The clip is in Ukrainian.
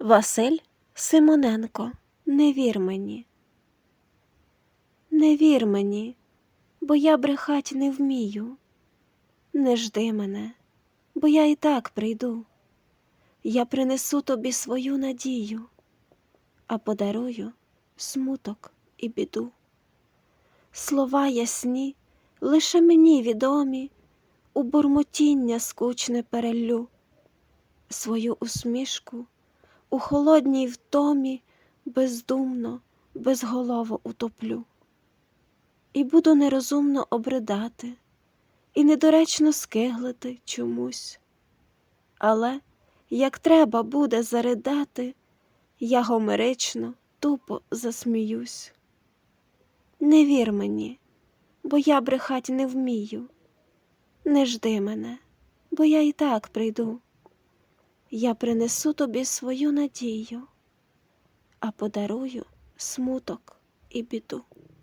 Василь Симоненко, не вір мені. Не вір мені, бо я брехать не вмію. Не жди мене, бо я і так прийду. Я принесу тобі свою надію, а подарую смуток і біду. Слова ясні, лише мені відомі, у бурмотіння скучне переллю, свою усмішку у холодній втомі бездумно, безголово утоплю. І буду нерозумно обридати, і недоречно скиглити чомусь. Але як треба буде заридати, я гомерично, тупо засміюсь. Не вір мені, бо я брехать не вмію. Не жди мене, бо я і так прийду. Я принесу тобі свою надію, а подарую смуток і біду.